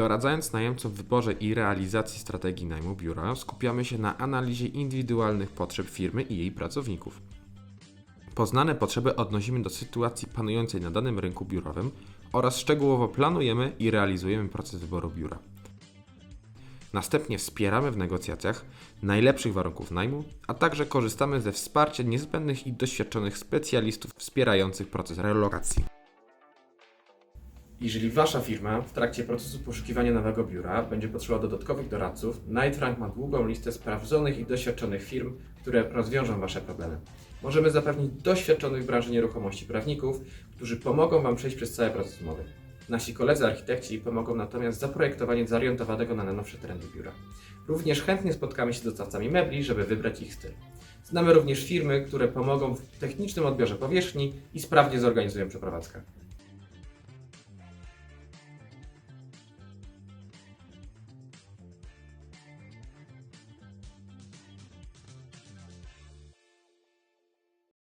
Doradzając najemcom w wyborze i realizacji strategii najmu biura, skupiamy się na analizie indywidualnych potrzeb firmy i jej pracowników. Poznane potrzeby odnosimy do sytuacji panującej na danym rynku biurowym oraz szczegółowo planujemy i realizujemy proces wyboru biura. Następnie wspieramy w negocjacjach najlepszych warunków najmu, a także korzystamy ze wsparcia niezbędnych i doświadczonych specjalistów wspierających proces relokacji. Jeżeli Wasza firma w trakcie procesu poszukiwania nowego biura będzie potrzebowała dodatkowych doradców, Knight Frank ma długą listę sprawdzonych i doświadczonych firm, które rozwiążą Wasze problemy. Możemy zapewnić doświadczonych w branży nieruchomości prawników, którzy pomogą Wam przejść przez cały proces umowy. Nasi koledzy architekci pomogą natomiast zaprojektowanie zorientowanego na najnowsze trendy biura. Również chętnie spotkamy się z dostawcami mebli, żeby wybrać ich styl. Znamy również firmy, które pomogą w technicznym odbiorze powierzchni i sprawnie zorganizują przeprowadzkę.